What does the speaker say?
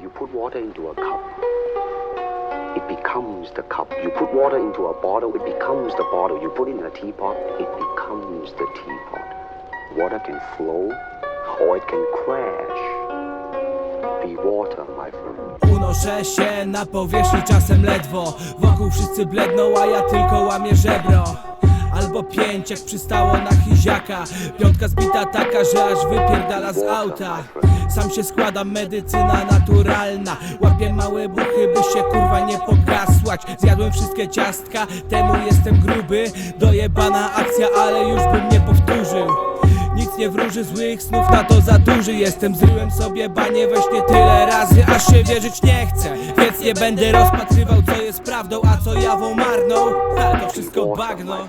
you put water into a cup, it becomes the cup. You put water into a bottle, it becomes the bottle. You put it in a teapot, it becomes the teapot. Water can flow or it can crash. Be water, my friend. Unoszę się na powierzchni czasem ledwo Wokół wszyscy bledną, a ja tylko łamię żebro Jak przystało na chiziaka. Piątka zbita taka, że aż wypierdala z auta. Sam się składam, medycyna naturalna. Łapię małe buchy, by się kurwa nie pogasłać. Zjadłem wszystkie ciastka, temu jestem gruby. Dojebana akcja, ale już bym nie powtórzył. Nic nie wróży złych snów, na to za duży. Jestem Zryłem sobie banie we śnie tyle razy, aż się wierzyć nie chcę. Więc nie będę rozpatrywał co jest prawdą, a co jawą marną. Ha, to wszystko bagno.